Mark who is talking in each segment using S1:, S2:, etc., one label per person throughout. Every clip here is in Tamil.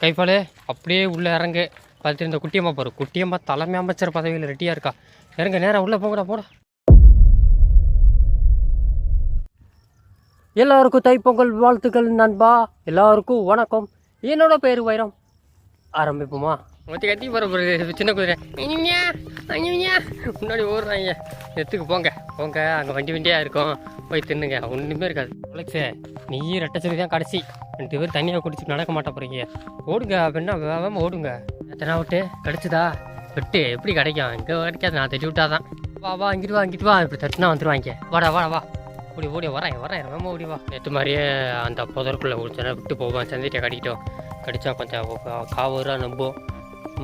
S1: கைஃபாலே அப்படியே உள்ளே இறங்கு. பார்த்துட்டு இந்த குட்டியம்மா பாரு. குட்டியம்மா தலைமை அமைச்சர் பதவியில் ரெட்டியாக இருக்கா? இறங்க நேராக உள்ளே போங்கடா போட. எல்லாருக்கும் தைப்பொங்கல் வாழ்த்துக்கள் நண்பா. எல்லாருக்கும் வணக்கம். என்னோட பேர் வைரம். ஆரம்பிப்போமா? மொத்த கத்தி போகிற ஒரு சின்ன குதிரை. அஞ்சுமியா, அஞ்சுமியா. முன்னாடி ஓடுறாங்க. எத்துக்கு போங்க. போங்க. அங்கே வண்டி வண்டியாக இருக்கும். போய் தின்னுங்க. ஒன்றுமே இருக்காது. அலெக்ஸே நீ ரெட்டச்சரி தான் கடைசி. ரெண்டு பேர் தனியாக குடிச்சு நடக்க மாட்ட போகிறீங்க ஓடுங்க. அப்படின்னா வேகமாக ஓடுங்க. எத்தனை விட்டு? கிடச்சிதா? வெட்டு. எப்படி கிடைக்கும்? இங்கே கிடைக்காது. நான் தட்டி விட்டாதான். வா வா இங்கிட்டு வா இங்கிட்டு வா. இப்படி தட்டினா வந்துடுவாங்க வாடா வாடா வா. ஓடி ஓடி வரேன் வரேன் வேகமாக ஓடி வா. நேற்று மாதிரியே அந்த புதற்குள்ளே குடிச்சேன்னா விட்டு போவேன் சந்திரியை கடிக்கிட்டோம் கடித்தா கொஞ்சம் காவூராக நம்பும்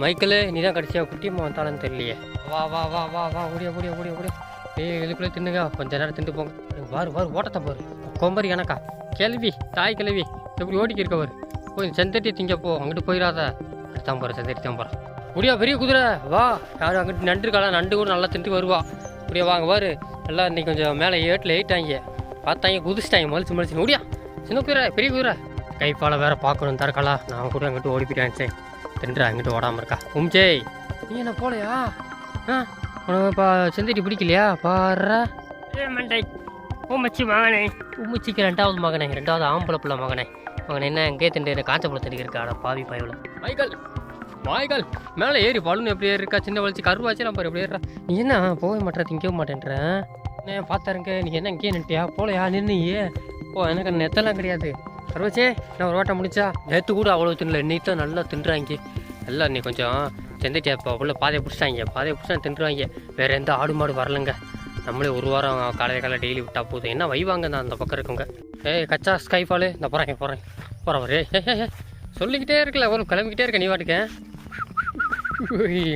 S1: மைக்கிள் நீ தான் கடிச்சியா குட்டியம்மா வந்தாலும் தெரியலையே. வா வா வா வா வா ஓடியா ஓடியா ஓடியா ஓடியா ஏய் இதுக்குள்ளே தின்னுங்க. கொஞ்ச நேரம் திண்டு போங்க. வாரு வாரு ஓட்டத்தை பாரு. கொம்பரி கணக்கா கேள்வி தாய் கிளவி. எப்படி ஓடிக்கி இருக்க பாரு. போய் செந்தட்டி திங்க போ. அங்கிட்டு போயிடாத. அடுத்தான் போகிறேன் செந்தட்டி தான் போகிறேன் முடியா பெரிய குதிரை? வா. யாரும் அங்கிட்டு நண்டு இருக்காளா? நண்டு கூட நல்லா தின்ட்டு வருவா. அப்படியே வாங்க வாரு. எல்லாம் இன்னைக்கு கொஞ்சம் மேலே ஏட்டில் ஏறிட்டாங்க பார்த்தாங்க குதிச்சிட்டாங்க. மலிச்சு மலிச்சு முடியா. சின்ன குதிரை பெரிய குதிரை. கைப்பால வேற பார்க்கணும் தரக்கலா. நான் கூட அங்கிட்டு ஓடி போயிட்டேன் சரி தின்றா அங்கிட்டு ஓடாமல் இருக்கா. உம்ஜெய் நீ என்ன போலையா? ஆ? உனக்கு இப்போ செந்திட்டி பிடிக்கலையா? பாரு. ஏ மண்டை. உம்மச்சி மகனே. உம்மச்சிக்கு ரெண்டாவது மகனே ரெண்டாவது ஆம்பளை பிள்ளை மகனே. மகன் என்ன எங்கே திண்டு காஞ்ச பழம் திண்டு இருக்காடா பாவி பயவில். மைக்கேல் மைக்கேல் மேலே ஏறி பலூன் எப்படி இருக்கா சின்ன வலிச்சு கருவாச்சு நான் பாரு எப்படி ஏறா நீ என்ன போக மாட்டேற திங்கவே மாட்டேன்ற. என்ன பார்த்தாருங்க நீ என்ன இங்கேயே நின்ட்டியா போலையா நின்னுயே. ஓ எனக்கு நெத்தெல்லாம் கிடையாது. கருவாச்சே நான் ஒரு வாட்டம் முடிச்சா நேற்று கூட அவ்வளோ தின்னல இன்னைக்கு தான் நல்லா தின்றாங்க. நல்லா நீ கொஞ்சம் செந்துட்டியா இப்போ உள்ள பாதையை பிடிச்சிட்டாங்க. பாதையை பிடிச்சா தின்றுவாங்க. வேறு எந்த ஆடு மாடு வரலங்க. நம்மளே ஒரு வாரம் காலையில் காலையில் டெய்லி விட்டா போதும். என்ன வைவாங்க தான் அந்த பக்கம் இருக்கவங்க? ஏய் கச்சா ஸ்கைஃபாலு இந்த போகிறேன் போகிறேன் போகிறேன் வரே சொல்லிக்கிட்டே இருக்கல ஒரு கிளம்பிக்கிட்டே இருக்க நீ வாட்டுக்க.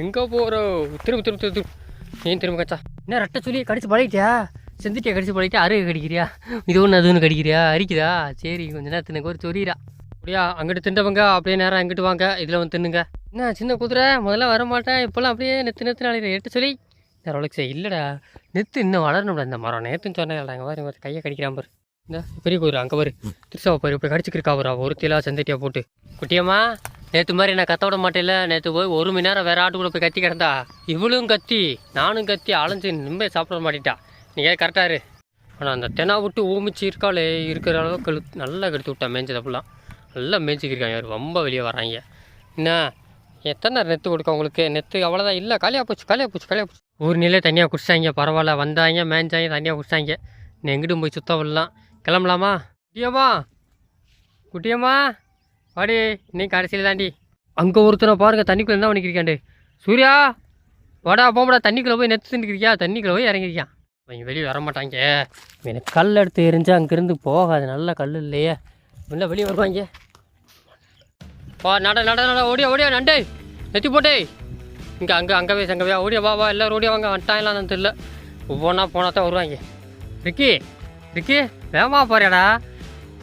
S1: எங்கே போகிறோம் திரும்ப திரும்ப திரும்ப நீ திரும்ப கச்சா. என்ன ரெட்டை சொல்லி கடிச்சு பழகிட்டியா? செந்துட்டியா கடிச்சு போலிட்டு அருகு கடிக்கிறியா? இது ஒன்று அது ஒன்று கடிக்கிறியா? அரிக்குதா? சரி கொஞ்ச நேரத்துக்கு ஒரு சொரியிறா அப்படியா அங்கிட்டு திண்டவங்க அப்படியே நேரம் அங்கிட்டு வாங்க. இதில் வந்து தின்னுங்க என்ன சின்ன குதிரை முதல்ல வர மாட்டேன். இப்போல்லாம் அப்படியே நெத்து நெத்து நாளைக்கு எட்டு சொல்லி. ரோலக்ஸே இல்லைடா. நெத்து இன்னும் வளரணும்டா. இந்த மரம் நேற்றுன்னு சொன்னேன் அங்கே பாரு கையை கடிக்கிறான் பாரு. இந்த பெரிய குதிரை அங்கே பாரு. திருசாவை பாரு இப்படி கடிச்சிருக்கா பாரு. அவள் ஒருத்திலா போட்டு. குட்டியம்மா நேற்று மாதிரி நான் கத்த விட மாட்டேன்ல. நேற்று போய் ஒரு மணி நேரம் வேற ஆட்டுக்குள்ள போய் கத்தி கிடந்தா. இவளும் கத்தி நானும் கத்தி அலைஞ்சு நிம்மதி சாப்பிட மாட்டேட்டா. நீங்கள் கரெக்டாக இரு. ஆனால் அந்த தெனா விட்டு ஊமிச்சு இருக்காளே இருக்கிற அளவுக்கு கழு நல்லா கெடுத்து விட்டா மேய்ஞ்சது அப்படிலாம். நல்லா மேய்ச்சிக்கிருக்காங்க யார் ரொம்ப வெளியே வராங்க. என்ன? எத்தனை நெத்து கொடுக்க உங்களுக்கு? நெத்து அவ்வளோதான் இல்லை காலியாக போச்சு காலியாக போச்சு காலியாக போச்சு. ஊர் நிலையே தனியாக குடிச்சாங்க பரவாயில்ல வந்தாங்க மேய்ஞ்சாங்க தனியாக குடிச்சாங்க. நீ எங்கிட்டும் போய் சுத்தம் விடலாம். கிளம்பலாமா? குட்டியம்மா குட்டியம்மா வாடி இன்னைக்கு கடைசியில் தாண்டி. அங்கே ஒருத்தனை பாருங்க தண்ணிக்குள்ளே என்ன பண்ணிக்கிறியாண்டு சூர்யா வாடா போம்படா தண்ணிக்குள்ளே போய் நெத்து தின்னுக்கிறியா தண்ணிக்குள்ளே போய் இறங்கிருக்கியா இவங்க வெளியே வர மாட்டாங்க எனக்கு கல் எடுத்து எரிஞ்சு அங்கேருந்து போகாது. நல்ல கல் இல்லையே. இல்லை வெளியே வருவாங்க. வா நட நட நட ஓடியா ஓடியா நண்டே. நெத்தி போட்டே. இங்கே அங்கே அங்கே போய் அங்கே போய் ஓடியா வா வா எல்லோரும் ஓடியா வாங்க. வந்துட்டாங்களான்னு தெரியல ஒவ்வொன்றா போனால் தான் வருவாங்க. ரிக்கி ரிக்கி வேமா போறியாடா?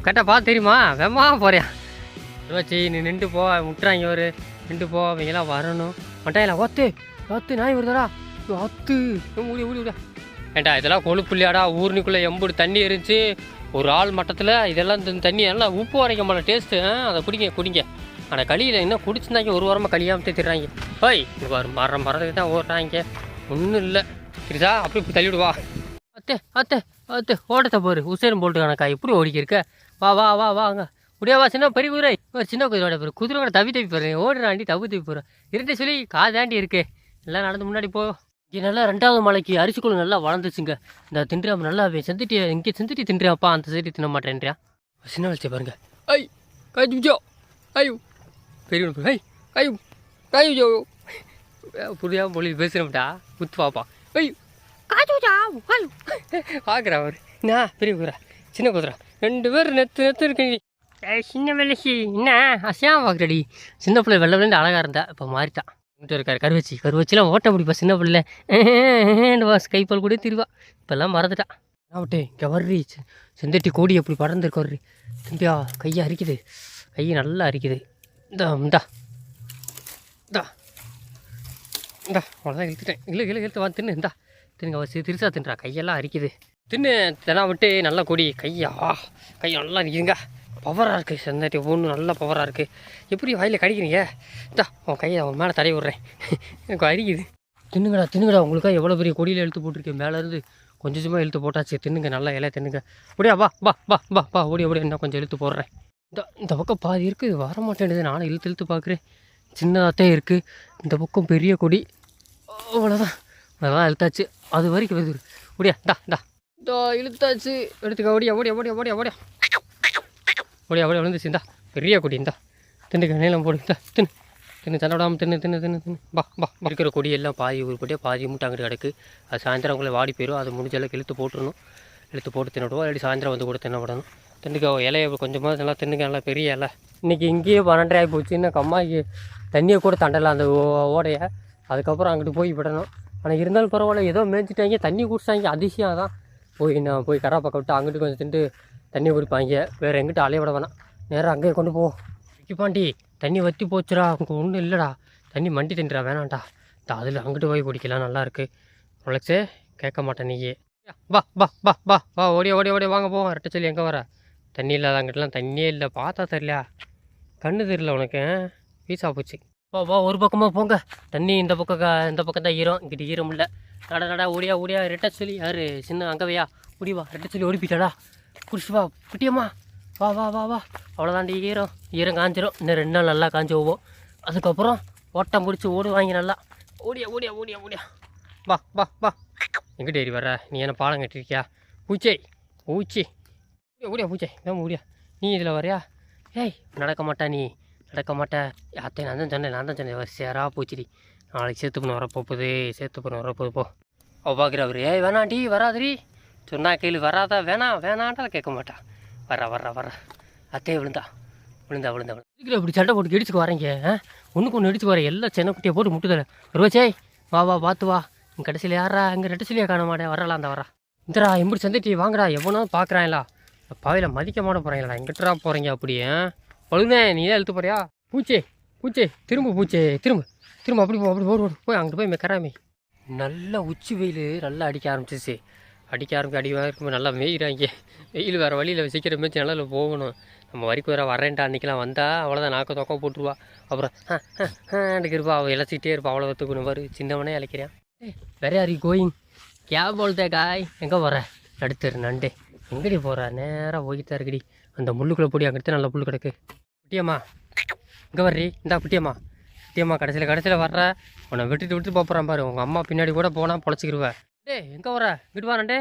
S1: கரெக்டாக பார்த்து தெரியுமா? வேமா போறியா? வச்சு நீ நின்று போ. விட்டுறாங்க ஒரு நின்று போ. அவங்கெல்லாம் வரணும். வந்துட்டாங்களா ஒத்து ஒத்து நாய் வருதாடா. ஒத்து ஊடி ஓடி ஓடியா. ஏண்டா இதெல்லாம் கொழுப்புள்ளியாடா ஊர்னிக்குள்ளே எம்பூடு தண்ணி இருந்துச்சு ஒரு ஆள் மட்டத்தில் இதெல்லாம் இந்த தண்ணி எல்லாம் உப்பு வரைக்கும் போல டேஸ்ட்டு அதை குடிங்க குடிங்க. ஆனால் களியில் என்ன குடிச்சிருந்தாங்க ஒரு வாரமாக களியாமல் தேத்துறாங்க ஓய் இது பாரு மரம் மரத்துக்கு தான் ஓடுறாங்க. ஒன்றும் இல்லை. சரிதா அப்படி இப்படி தள்ளிவிடுவா அத்தே அத்தே அத்தே ஓட்டத்தை பாரு உசேரம் போல்ட்டு கணக்கா இப்படி வா வா வா வாங்க முடியா வா சின்ன பெரிய குதிரை ஒரு சின்ன குதிரை போகிற குதிரை கூட தவி தவி போகிறேன் ஓடுறாண்டி தவி தவி போகிறேன் இருந்து சொல்லி காதாண்டி இருக்கு. எல்லாம் நடந்து முன்னாடி போ. நல்லா ரெண்டாவது மலைக்கு அரிசிக்குள்ள நல்லா வளர்ந்துச்சுங்க. இந்த தின்றாம நல்லா செந்துட்டி இங்கே செந்துட்டி தின்றியாப்பா அந்த சைடு தின்ன மாட்டேன்றியா? சின்ன வளர்ச்சி பாருங்க. ஐ கைஜோ ஐயோ பெரிய ஐ ஐயோ கைஜோ புரியாம மொழி பேசுகிறோம்டா குத்து பாப்பா ஐயோ காஜோஜா பார்க்குறா அவர். என்ன பெரிய குதிரை. சின்ன குதிரை. ரெண்டு பேர் நெத்து நெத்து இருக்கீங்க. ஏய் சின்ன வெள்ளசி என்ன அசையாக பார்க்குறடி சின்ன பிள்ளை வெள்ளை விளையாண்டு அழகாக இருந்தா இப்போ மாறிட்டான் இங்கிட்ட இருக்காரு கருவச்சி. கருவச்சிலாம் ஓட்ட பிடிப்பா சின்ன பிள்ளை வாஸ் கைப்பால் கூட திருவா. இப்போல்லாம் மறந்துட்டான் ஆவட்டே இங்கே வர்றி செந்தட்டி கோடி எப்படி பறந்துருக்கு வர்றி தம்பியா கையை அரிக்குது. கை நல்லா அரிக்குது. இந்தா இந்தா. இந்தா. இந்தா அவ்வளோதான் இழுத்துட்டேன். இல்லை இல்லை இழுத்து வா தின்னு இந்தா. தின்னுங்க வச்சு திருசா தின்றா. கையெல்லாம் அரிக்குது. தின்னு தினா விட்டு நல்லா கொடி. கையா கை நல்லா அரிக்குதுங்க. பவராக இருக்குது செந்தாட்டி ஒன்று நல்ல பவராக இருக்குது எப்படி வாயில் கடிக்கிறீங்க? இந்தா உன் கையை அவன் மேலே தடவி விட்றேன். எனக்கு அரிக்குது தின்னுங்கடா தின்னுங்கடா உங்களுக்காக எவ்வளோ பெரிய கொடியில் இழுத்து போட்டிருக்கேன். மேலேருந்து கொஞ்சம் கொஞ்சமாக இழுத்து போட்டாச்சு. தின்னுங்க நல்லா இலையை தின்னுங்க. அப்படியா வா வா வா வா வா ஓடி ஓடி என்ன கொஞ்சம் இழுத்து போடுறேன். இந்த இந்த பக்கம் பாதி இருக்குது வர மாட்டேன்டுது நானும் இழுத்து இழுத்து பார்க்குறேன் சின்னதாகத்தே இருக்குது இந்த பக்கம் பெரிய கொடி. அவ்வளோதான் அதான் இழுத்தாச்சு. அது வரைக்கும் வருது ஓடியா டா டா இழுத்தாச்சு. எடுத்துக்க ஓடியா ஓடியா ஓடியா ஓடியா ஓடியா. அப்படியே அப்படியே விழுந்துச்சு இந்தா. பெரிய கொடி இந்தா. தின்னுக்க நீளம் போடு தின்னு. தின்னு தண்ணி விடாமல் தின்னு தின்னு தின்னு. தின்னு பா பா இருக்கிற கொடியெல்லாம் பாதி பாதி உருப்படியாக பாதி மூட்டாங்கிட்டு கிடக்கு. அது சாயந்தரம் உங்களை வாடி போயிடும் அது முடிஞ்சளவுக்கு இழுத்து போட்டுடணும். இழுத்து போட்டு தின்னுடுவோம். இல்லாட்டி சாயந்தரம் வந்து கூட தின்ன விடணும். தின்னுக்கு இலையை கொஞ்சமாக நல்லா தின்னுக்கு நல்லா பெரிய இலை. இன்றைக்கி இங்கேயே பன்னெண்டரை ஆகி போச்சு. இன்னும் கம்மாய்க்கு தண்ணியை கூட தண்டலாம் அந்த ஓடையை. அதுக்கப்புறம் அங்கிட்டு போய் விடணும். ஆனால் இருந்தாலும் பரவாயில்ல. ஏதோ மேய்ச்சிட்டாங்க தண்ணி குடிச்சிட்டாங்க அதிசயம் தான் போய் நான் போய் கரா பக்கம் விட்டு அங்கிட்டு கொஞ்சம் தின்ட்டு தண்ணி குடிப்பாங்க. வேறு எங்கிட்ட அலைய விட வேணாம். நேராக அங்கேயே கொண்டு போவோம் பாண்டி தண்ணி வற்றி போச்சுடா. உங்களுக்கு ஒன்றும் இல்லைடா. தண்ணி மண்டி தண்ணிடா வேணாம்டா. அதில் அங்கிட்டு போய் குடிக்கலாம். நல்லா இருக்கு. உழைச்சே கேட்க மாட்டேன் நீயே. வா வா வா வா வா ஓடியா ஓடிய ஓடிய வாங்க போவோம் ரெட்டை சொல்லி எங்கே வர? தண்ணி இல்லாத அங்கிட்டலாம் தண்ணியே இல்லை. பார்த்தா தெரியல. கண்ணு தெரியல உனக்கு. வீசா போச்சு. வா வா ஒரு பக்கமாக போங்க. தண்ணி இந்த பக்கம் க- இந்த பக்கம் தான் ஈரம். இங்கிட்ட ஈரம் இல்லை. நட நட ஓடியா ஓடியா. ரெட்டை சொல்லி யார்? சின்ன அங்கவையா? ஓடிவா ரெட்டை சொல்லி ஓடி போயிட்டாடா குடிச்சு வா குட்டியம்மா. வா வா வா வா. அவ்வளோதாண்டி ஈரம். ஈரம் காஞ்சிரும். இன்னும் ரெண்டு நாள் நல்லா காஞ்சி போவோம் அதுக்கப்புறம் ஓட்டம் பிடிச்சி ஓடுவாங்க நல்லா. ஓடியா ஓடியா ஓடியா ஓடியா. வா வா வா. எங்கிட்ட ஏறி வர நீ என்ன பாலம் கட்டிருக்கியா பூச்சை பூச்சி. ஓடியா ஓடியா பூச்சே. தான் ஓடியா. நீ இதில் வரையா ஏய் நடக்க மாட்டா நீ. நடக்க மாட்டே. அத்தை நான் தான் சொன்னேன் நான் தான் சொன்னேன். வரிசையாரா பூச்சிடி. நாளைக்கு சேர்த்து பண்ண வரப்போகுது சேர்த்து பண்ண வரப்போகுது போ. அவ பார்க்குற அவர். ஏய் வேணாண்டி வராதடி. சொன்னா கையில் வராதா? வேணாம் வேணாண்டா கேட்க மாட்டா. வர வர வர அத்தையே விழுந்தா. விழுந்தா விழுந்தா விழுந்தா. இப்படி சண்டை போட்டு இடிச்சுக்கு வரீங்க ஒன்றுக்கு ஒன்று இடிச்சு வரேன். எல்லாம் சின்ன குட்டியை போட்டு முட்டுதல. ரோச்சே வா வா பார்த்து வா. இங்கே கடைசியில் யாரா இங்கே ரெட்டு காண மாட்டேன் வரலாம் அந்த வரா இந்தரா எப்படி சந்தைட்டி வாங்கடா. எவனோ பார்க்குறாங்களா பாவையில் மதிக்க மாட்ட போகிறீங்களா எங்கிட்டரா போகிறீங்க அப்படியே பழுதே நீ தான் இழுத்து போறியா? பூச்சே பூச்சே திரும்ப பூச்சே திரும்ப. திரும்ப அப்படி போ அப்படி ஓடு ஓடு போய் அங்கிட்டு போய் மெக்கராமே நல்ல உச்சி வெயில் நல்லா அடிக்க ஆரம்பிச்சிச்சு அடிக்க ஆரம்பிக்க அடி இருக்கும் நல்லா மேய்கிறாங்க வெயில் வேறு வழியில் சீக்கிரம் மேய்ச்சி நல்லா போகணும். நம்ம வரைக்கும் வேறு வரேன்டா அன்றைக்கெலாம் வந்தால் அவ்வளோதான் நாக்க தொக்க போட்டுருவா. அப்புறம் எனக்கு இருப்பா அவள் இழைச்சிக்கிட்டே இருப்பா அவ்வளோ தூக்கணும் பாரு சின்னவனே இழைக்கிறேன் வேற யாரி கோயிங் கேப் போல்தே காய் எங்கே போகிற நடுத்தரு நண்டு. எங்கடி போகிற நேராக போய்கிட்டா இருக்குடி. அந்த முள்ளுக்குள்ளே போடி அங்கிட்ட நல்ல புல் கிடக்கு. குட்டியம்மா இங்கே வர்றி. இந்தா குட்டியம்மா குட்டியம்மா கடைசியில் கடைசியில் வர்ற. உன்னை விட்டுட்டு விட்டு போகிறான் பாரு. உங்கள் அம்மா பின்னாடி கூட போனால் பொழைச்சிக்கிருவேன் டே எங்கே வர இங்கிட்டு வா நண்டே.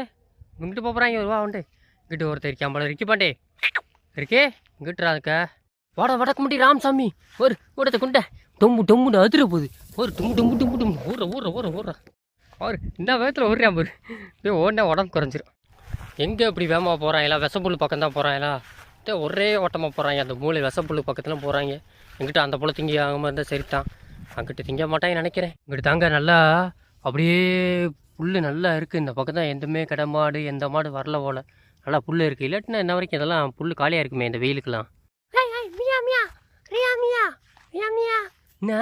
S1: இங்கிட்டு போகிறாங்க வா உண்டு இங்கிட்டு ஒருத்தர் இருக்கான் போல இருக்கி பாண்டே. இருக்கே இங்கிட்டுறா இருக்க வாட வடக்கு முட்டி ராமசாமி. ஒரு கூடத்தை குண்ட. டொம்பு டொம்புன்னு அதிர போகுது. ஒரு டொம்பு டொம்பு டொம்பு டொம்பு. ஊற ஊற ஊற ஊற அவர் இந்த வேகத்தில் ஓடுறான் பாரு. அப்படியே ஓடினா உடம்பு குறைஞ்சிரும். எங்கே இப்படி வேகமாக போகிறான் எல்லாம் விஷப்புல் பக்கம் தான் போகிறான் எல்லாம் ஒரே ஓட்டமாக போகிறாங்க அந்த மூளை விஷப்புல் பக்கத்தில் போகிறாங்க எங்கிட்ட அந்த போல் திங்கி ஆகாமல் இருந்தால் சரி தான் அங்கிட்டு திங்க மாட்டாங்கன்னு நினைக்கிறேன். இங்கிட்டு தாங்க நல்லா அப்படியே புல் நல்லா இருக்குது இந்த பக்கம் தான் எந்தமே கடை மாடு எந்த மாடு வரல போல. நல்லா புல் இருக்குது இல்லாட்டினா என்ன வரைக்கும் இதெல்லாம் புல் காலியாக இருக்குமே இந்த வெயிலுக்கெல்லாம்? என்ன?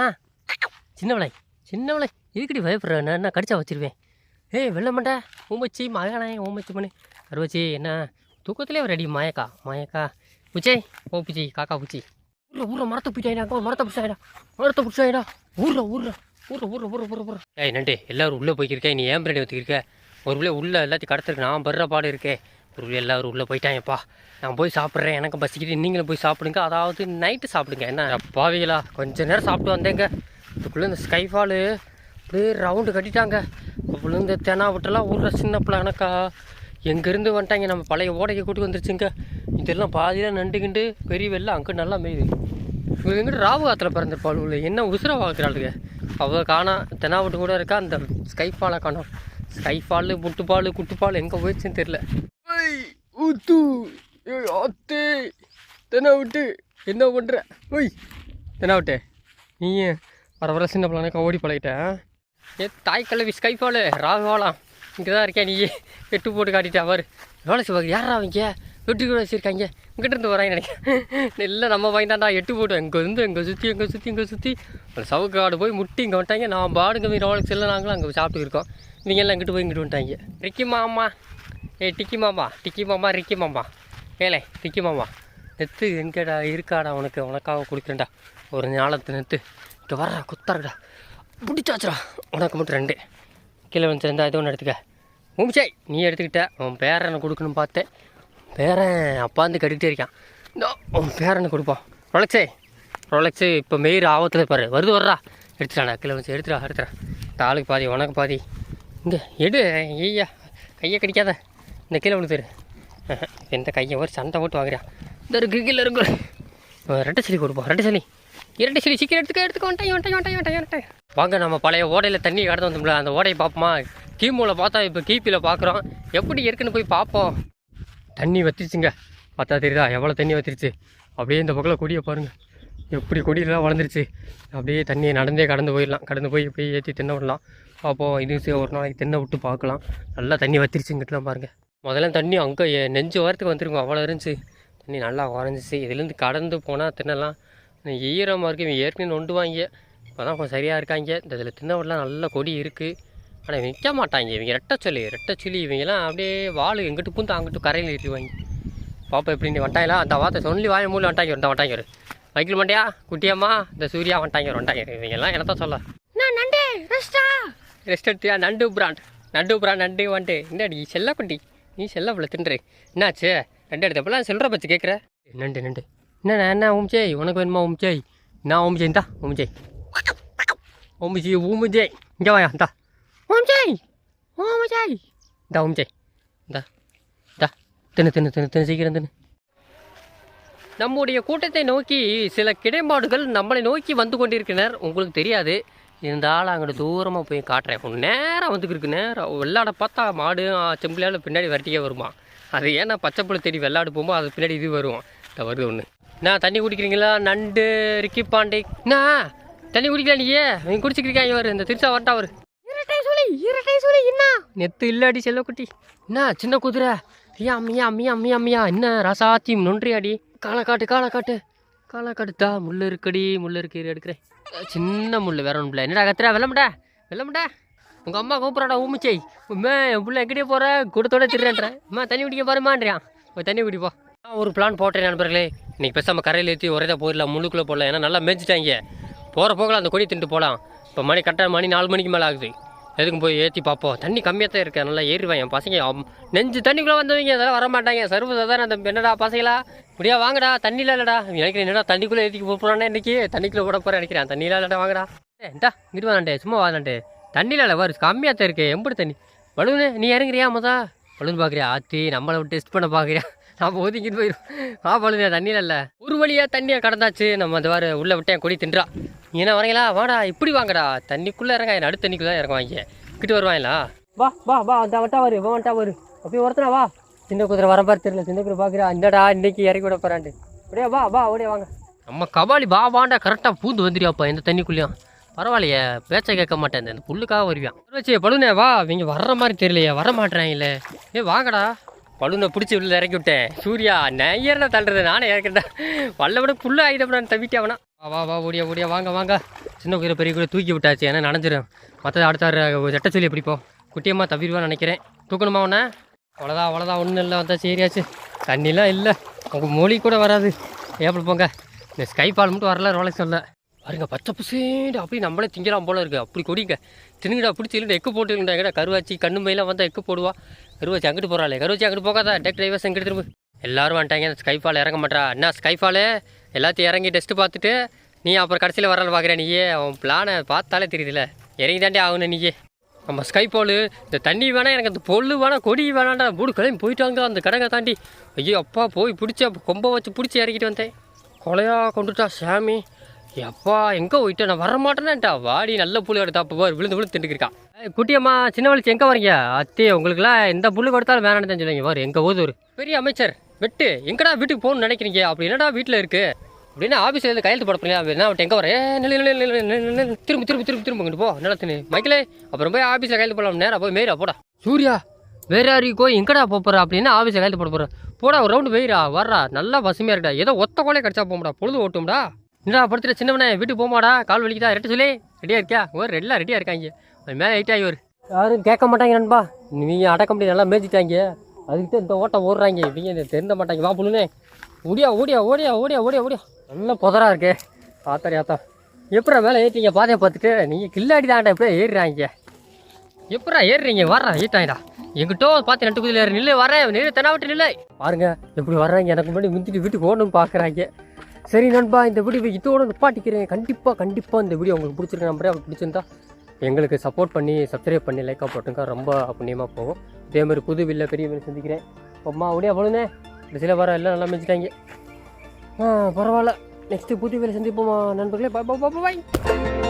S1: சின்னவளை சின்னவளை இதுக்கடி பயப்படுற? நான் என்ன கடிச்சா வச்சிருவேன். ஏய் வெள்ள மாட்டா ஊமச்சி மகனே ஊமச்சி பண்ணு அருவச்சி என்ன? தூக்கத்திலே ஒரு அடி மாயக்கா. மாயக்கா. பூச்சே ஓ பூச்சி காக்கா பூச்சி. ஊர்ற ஊர்ற மரத்தை பிடிச்சாயிடா மரத்தை பிடிச்சாயிடா மரத்தை பிடிச்சாயிடா ஊர்ற ஊர்ற ஊர்ற ஊர்ற ஊர்ற ஊர்ற ஏய் நண்டே எல்லாரும் உள்ளே போய்க்கிருக்கேன் நீ ஏன் பின்னாடி வச்சுக்கிருக்க ஒரு பிள்ளை உள்ளே எல்லாத்தையும் கடத்திருக்கு நான் படுற பாடு இருக்கே. ஒரு பிள்ளை எல்லாரும் உள்ளே போயிட்டாங்கப்பா. நான் போய் சாப்பிட்றேன் எனக்கு பசிக்கிட்டு நீங்களும் போய் சாப்பிடுங்க. அதாவது நைட்டு சாப்பிடுங்க. என்ன? பாவீங்களா கொஞ்ச நேரம் சாப்பிட்டு வந்தேங்க. இதுக்குள்ளே இந்த ஸ்கைஃபாலு அப்படியே ரவுண்டு கட்டிட்டாங்க. அவ்வளோ இந்த தெனாவட்டெல்லாம் ஊர்ற சின்ன பிள்ளை எனக்கா எங்கேருந்து வந்துட்டாங்க? நம்ம பழைய ஓடைக்கு கூட்டி வந்துருச்சுங்க. இதெல்லாம் பாதியில் நண்டுக்கிண்டு பெரிய வெள்ளம் அங்கே நல்லா மேயுது. இவங்க எங்கிட்ட ராவு காத்துல பிறந்திருப்பாள் உள்ள என்ன உசுரை வாக்குறாளுங்க அவள் காணா தெனாவட்டு கூட இருக்கா? அந்த ஸ்கைஃபாலை காணோம். ஸ்கைஃபால் முட்டுப்பால் குட்டுப்பால் எங்கே போயிடுச்சுன்னு தெரில ஊத்து அத்தே தெனாவிட்டு என்ன பண்ணுற ஒய் தெனாவிட்டே நீ வர வர சின்ன பிள்ளைனக்கா ஓடி பழகிட்டேன் ஏ தாய் கலவி ஸ்கைஃபாலு ராகுவாலாம் இங்கே தான் இருக்கேன் நீ எட்டு போட்டு காட்டிட்டா அவர் எவ்வளோ சிவாங்க யாரா அவங்க? வெட்டி கூட வச்சுருக்காங்க. இங்கிட்ட இருந்து வராங்க நினைக்கிறேன். இல்லை நம்ம வாங்கிட்டாண்டா எட்டு போட்டு இங்கே இருந்து இங்கே சுற்றி இங்கே சுற்றி இங்கே சுற்றி சவுக்கு சவுக்காடு போய் முட்டி இங்கே வந்துட்டாங்க. நான் பாடுங்க மீன் ரோலக்ஸ் எல்லாம் நாங்களும் அங்கே சாப்பிட்டு இருக்கோம். இவங்க எல்லாம் இங்கிட்டு போய் இங்கிட்டு வந்துட்டாங்க. ரிக்கி மாமா. ஏ டிக்கி மாமா. டிக்கி மாமா ரிக்கி மாமா. ஏலே டிக்கி மாமா. நெத்து எங்கடா இருக்காடா உனக்கு? உனக்காக கொடுக்குறேன்டா. ஒரு ஞாலத்து நெத்து. இங்கே வர குத்தாருடா பிடிச்சாச்சுடா. உனக்கு மட்டும் ரெண்டு. கீழே வந்துருந்தா இது ஒன்று எடுத்துக்க. உமிச்சாய் நீ எடுத்துக்கிட்ட. உன் பேரனை கொடுக்கணும்னு பார்த்தேன். பேரன் அப்பா வந்து கட்டிக்கிட்டே இருக்கான். இதோ உன் பேரனை கொடுப்போம் ரொலக்ஸே ரொலக்ஸு இப்போ மெயிர் ஆபத்தில் பாரு. வருது வர்றா. எடுத்துட்டாடா கீழே வந்து. எடுத்துடா எடுத்துடா. இந்த ஆளுக்கு பாதி உனக்கு பாதி. இங்கே எடு. ஐயா கையை கடிக்காத. இந்த கீழே விழுத்துரு எந்த கையை ஒரு சண்டை போட்டு வாங்குறியா? இந்த ஒரு கிரிக்கில் இருக்கு. ரெட்டை சிலி கொடுப்போம் ரெட்டை சிலி இரட்டை சிலி சீக்கிரம் எடுத்துக்க எடுத்துக்க. வந்துட்டேன் வந்துட்டேன் வந்துட்டேன் வந்துட்டேன் வாங்க நம்ம பழைய ஓடையில் தண்ணி கடந்து வந்தோம்ல. அந்த ஓடையை பார்ப்போமா? கீமூல பார்த்தா இப்போ கீப்பியில் பார்க்குறோம் எப்படி இருக்குன்னு போய் பார்ப்போம். தண்ணி வத்திச்சுங்க பார்த்தா தெரியுதா? எவ்வளோ தண்ணி வத்திருச்சு? அப்படியே இந்த பக்கம் கொடியை பாருங்கள் எப்படி கொடியெல்லாம் வளர்ந்துருச்சு. அப்படியே தண்ணியை நடந்தே கடந்து போயிடலாம். கடந்து போய் போய் ஏற்றி தின்ன விடலாம். பார்ப்போம். இது ஒரு நாளைக்கு தின்ன விட்டு பார்க்கலாம். நல்லா தண்ணி வத்திருச்சுங்கிட்டலாம் பாருங்கள் முதல்ல தண்ணி அங்கே நெஞ்சு வாரத்துக்கு வந்துருக்கும். அவ்வளோ இருந்துச்சு. தண்ணி நல்லா குறைஞ்சிச்சு இதுலேருந்து கடந்து போனால் தின்னலாம். ஈரமாக இருக்குது இவன் ஏற்கனவே நொண்டுவாங்க இப்போ தான் கொஞ்சம் சரியாக இருக்காங்க. இந்த இதில் தின்ன விடலாம். நல்ல கொடி இருக்குது ஆனால் விற்க மாட்டாங்க இவங்க. ரெட்டை சொல்லி ரெட்டை சொல்லி இவங்கெல்லாம் அப்படியே வாள் எங்கிட்டு பூந்து அங்கிட்டு கரையில் ஏற்றுவாங்க பாப்பா எப்படி நீ வண்டாங்களா அந்த வார்த்தை சொல்லி வாய மூணு வண்டாங்க இந்த வண்டாங்க ஒரு மைக்கிள் மண்டியா குட்டியம்மா? இந்த சூர்யா வண்டாங்க வண்டாங்க இவங்கெல்லாம் என்னத்தான் சொல்ல? நான் நண்டு ரெஸ்டா ரெஸ்ட் எடுத்தியா? நண்டு பிராண்ட் நண்டு பிராண்ட் நண்டு வந்துட்டு என்னடி செல்ல குட்டி நீ செல்ல பிள்ளை தின்று. என்னாச்சு? ரெண்டு எடுத்தப்பெல்லாம் சில்லற பச்சு கேட்குற நண்டு நண்டு. என்ன என்ன ஓம்ஜெய் உனக்கு வேணுமா ஓம்ஜெய் நான் ஓம்ஜெய் இந்தா ஓம்ஜெய் ஓம்ஜி ஓம்ஜெய் இங்கே வாயா இந்தா. ஓம்ஜெய் ஓம்ஜெய் இந்தா ஓம்ஜெய் இந்தா இந்தா தின்னு தின்னு தின்னு தின்னு சீக்கிரம் தின்னு நம்முடைய கூட்டத்தை நோக்கி சில கிடைமாடுகள் நம்மளை நோக்கி வந்து கொண்டிருக்கின்றனர். உங்களுக்கு தெரியாது. இருந்தாலும் அங்கிட்ட தூரமாக போய் காட்டுறேன். நேராக வந்துக்கிருக்கு. நேராக வெள்ளாட பார்த்தா மாடு செம்பிளால் பின்னாடி வரட்டியே வருமா? அது ஏன்னா பச்சைப்புள்ள தேடி வெள்ளாடு போகும்போது அது பின்னாடி இது வருவோம் இந்த வருது ஒன்று நான் தண்ணி குடிக்கிறீங்களா? நண்டு ரிக்கி பாண்டே. நான் தண்ணி குடிக்கலாம் நீயே? நீங்கள் குடிச்சிக்கிறீங்க இவர். இந்த திருச்சா வரட்டா அவர். இரட்டை சொல்லி என்ன நெத்து இல்லாடி செல்லக்குட்டி. என்ன சின்ன குதிரை? ஐயா அம்மியா அம்மியா அம்மியா அம்மியா என்ன ரசாத்தி நொன்றியாடி. காலை காட்டு காலை காட்டு. காலை காட்டுதா முள்ளு இருக்கடி முள்ளு இருக்கு எடுக்கிறேன். சின்ன முள்ளு வேற ஒன்றும் என்னடா கத்துறா? வெள்ளமுடா வெள்ளமுடா உங்க அம்மா கூப்பிட்றாடா ஊமிச்சை. உண்மை என் பிள்ளை எங்கிட்டே போகிற கூடத்தோட திருறேன்ற அம்மா தண்ணி குடிக்க பாருமான்றியான் போய் தண்ணி குடிப்போம் நான் ஒரு பிளான் போட்டேன் நண்பர்களே. இன்றைக்கி பேசாம கரையில் ஏற்றி ஒரே தான் போயிடலாம். முள்ளுக்குள்ளே போடலாம். ஏன்னா நல்லா மேய்ச்சிட்டாங்க போகிற போகலாம் அந்த கொடி தின்ட்டு போகலாம் இப்போ மணி கரெக்டாக மணி நாலு மணிக்கு மேலே ஆகுது. எதுக்கும் போய் ஏற்றி பார்ப்போம் தண்ணி கம்மியாக தான் இருக்கேன் நல்லா ஏறிடுவேன் என் பசங்க நெஞ்சு தண்ணிக்குள்ளே வந்தவங்க அதெல்லாம் வர மாட்டாங்க சர்வ சாதாரண அந்த என்னடா பசங்களா? இப்படியா வாங்கடா. தண்ணியில் இல்லைடா. நினைக்கிறேன் என்னடா தண்ணிக்குள்ளே ஏற்றி போகிறானே இன்னைக்கு? தண்ணிக்குள்ளே போட போகிறேன் நினைக்கிறேன். தண்ணியில் இல்லைடா வாங்கடா. ஏ இங்கிட்டு வாண்டே சும்மா வாண்டாண்டே தண்ணியில் இல்லை வரும் கம்மியாக தான் இருக்கு. எம்படி தண்ணி? பலூனு நீ இறங்குறியா மொதல் பலூன் பார்க்குறியா ஆத்தி? நம்மளை டெஸ்ட் பண்ண பார்க்குறியா நான் ஒதுக்கிட்டு போயிடும் வா பலூனே தண்ணியில் இல்லை. ஒரு வழியாக தண்ணியை கடந்தாச்சு. நம்ம அந்த வார உள்ளே விட்டேன் கொடி தின்றா. நீ என்ன வரீங்களா வாடா இப்படி வாங்கடா. தண்ணிக்குள்ளே இறங்க நடு தண்ணிக்குள்ளே இறங்குவாங்க கிட்ட வருவாங்களா? வா வா வா அந்த வட்டா வரு வா வட்டா வரு. அப்படியே ஒருத்தனா வா. சின்ன குதிரை வர பாரு தெரியல சின்ன குதிரை பார்க்குறா இந்தடா இன்னைக்கு இறக்கி விட போறான்ட்டு. அப்படியே வா வா ஓடியே வாங்க. நம்ம கபாலி வா வாண்டா கரெக்டாக பூந்து வந்துடுவாப்பா இந்த தண்ணிக்குள்ளேயும். பரவாயில்லையே பேச்சை கேட்க மாட்டேன் இந்த புல்லுக்காக வருவியான் வச்சு பழுனே வா. இவங்க வர்ற மாதிரி தெரியலையே வர மாட்டேறாங்களே ஏ வாங்கடா. பழுனை பிடிச்சி உள்ள இறக்கி விட்டேன். சூர்யா நெய்யறத தள்ளுறது? நானே இறக்கிட்டேன் வல்ல விட புல்லு ஆயுதம் நான் தவிட்டே அவனா. வா வா ஓடியா ஓடியா வாங்க வாங்க. சின்ன குதிரை பெரிய குதிரை தூக்கி விட்டாச்சு ஏன்னா நனைஞ்சிரும். மற்றது அடுத்த எட்ட சொல்லி பிடிப்போம் குட்டியம்மா தவிடுவான்னு நினைக்கிறேன். தூக்கணுமா உன்ன அவ்வளோதான் அவ்வளோதான் ஒன்றும் இல்லை வந்தா சரியாச்சு. தண்ணிலாம் இல்லை. உங்கள் மொழி கூட வராது. ஏப்பல் போங்க. இந்த ஸ்கை பால் மட்டும் வரல ரோலை சொல்ல பாருங்க பச்சை புசேண்டு அப்படி நம்மளே திங்கலாம் போல இருக்கு. அப்படி கொடிங்க. தின்னுங்கடா பிடிச்சி இல்லை எக்கு போட்டுக்கிட்டா எங்கடா கருவாச்சி கண்ணு மயிலாம் வந்தால் எக்கு போடுவா. கருவாச்சி அங்கிட்டு போகிறாளே கருவாச்சி அங்கிட்டு போகாதா? டெக் டிரைவர்ஸ் எங்கிட்டு திரும்ப? எல்லாரும் வந்துட்டாங்க. அந்த இறங்க மாட்டா. என்ன ஸ்கைஃபாலே எல்லாத்தையும் இறங்கி டெஸ்ட்டு பார்த்துட்டு நீ அப்புறம் கடைசியில் வரல பார்க்குற நீயே. அவன் பிளானை பார்த்தாலே தெரியுதுல்ல. இறங்கி தாண்டி ஆகணும் நீயே. நம்ம ஸ்கை பால் இந்த தண்ணி வேணாம் எனக்கு அந்த பொல்லு வேணாம் கொடி வேணாண்டா. மூடு கிளம்பி போயிட்டாங்க அந்த கடங்கை தாண்டி. ஐயோ அப்பா போய் பிடிச்சி அப்போ கொம்பை வச்சு பிடிச்சி இறக்கிட்டு வந்தேன். கொலையாக கொண்டுட்டா சாமி. எப்பா எங்கே போயிட்டு? நான் வரமாட்டேனேன்ட்டா வாடி நல்ல புல் எடுத்தா அப்போ பாரு, விழுந்து விழுந்து திண்டுக்கிருக்கா குட்டியம்மா சின்ன வலிச்சு எங்கே வரீங்க? அத்தே உங்களுக்குலாம் எந்த புல் கொடுத்தாலும் வேணாம்னு தான் சொல்லுவீங்க பாரு எங்கள் ஊதூர் பெரிய அமைச்சர் வெட்டு. எங்கடா வீட்டுக்கு போகணும்னு நினைக்கிறீங்க? அப்படி என்னடா வீட்டில் இருக்கு. அப்படின்னா ஆஃபீஸில் இருந்து கையெழுத்து போட போறீங்க அப்படின்னா அவன் எங்கே வரேன் ஏ, நில நில்லு, திரும்ப திரும்ப திரும்ப திரும்ப இங்கிட்டு போ. நிலத்துன்னு மைக்கிலே அப்புறம் போய் ஆஃபீஸில் கையெழுத்து போடலாம். நேரம் போய் மேரா போடா. சூர்யா வேற யாரையும் போய் எங்கடா போற? அப்படின்னா ஆஃபீஸில் கையெழுத்து போட போற. போடா ஒரு ரவுண்டு வெயிரா வர்றா. நல்லா பசுமையா இருக்கடா. ஏதோ ஒத்த கோலையே கிடச்சா போகும்டா பொழுது ஓட்டும்டா. என்னடா படுத்துட்டு சின்னவனே வீட்டுக்கு போமாடா கால் வலிக்குதா? ரெட்டு சொல்லி. ரெடியா இருக்கியா? ஒரு ரெடிலாம் ரெடியா இருக்காங்க. அது மேலே ஹைட் ஆகி ஒரு. யாரும் கேட்க மாட்டாங்க நண்பா. நீங்க அடக்க முடியாது நல்லா மேய்ச்சிட்டாங்க அதுக்கிட்ட இந்த ஓட்டம் ஓடுறாங்க. இவங்க தெரிந்த மாட்டாங்க. வா புள்ளுனே ஓடியா ஓடியா ஓடியா ஓடியா ஓடியா ஓடியா. நல்ல புதரா இருக்கே. ஆத்தாரி ஆத்தா. எப்படா மேலே ஏறிட்டீங்க பாதையை பார்த்துட்டு நீங்கள் கில்லாடி தாண்டா எப்படியா ஏறுறாங்க. எப்படா ஏறுறீங்க? வர்றா ஏட்டாங்கடா எங்கிட்டோ பார்த்து ரெண்டு குதியில் ஏறு. நில்லு வரேன். நில்லு தெனாவட்டு நில்லு. பாருங்க எப்படி வர்றாங்க. எனக்கு முன்னாடி முந்திட்டு வீட்டுக்கு ஓடணும்னு பார்க்குறாங்க சரி நண்பா இந்த வீடியோ இதோட நிப்பாட்டிக்கிறேன் கண்டிப்பாக கண்டிப்பாக இந்த வீடியோ உங்களுக்கு பிடிச்சிருக்க நம்பரே அவங்களுக்கு பிடிச்சிருந்தா எங்களுக்கு சப்போர்ட் பண்ணி சப்ஸ்கிரைப் பண்ணி லைக்காக போட்டுங்க. ரொம்ப புண்ணியமாக போகும். இதே மாதிரி புது வில்ல பெரிய வீடு சந்திக்கிறேன். அம்மா அப்படியே அவ்வளோனே கடைசியில் வர எல்லாம் நல்லா மிச்சிட்டாங்க பரவாயில்ல. நெக்ஸ்ட்டு புது வேலை சந்திப்போமா நண்பர்களே. பாய் பாய் பாய்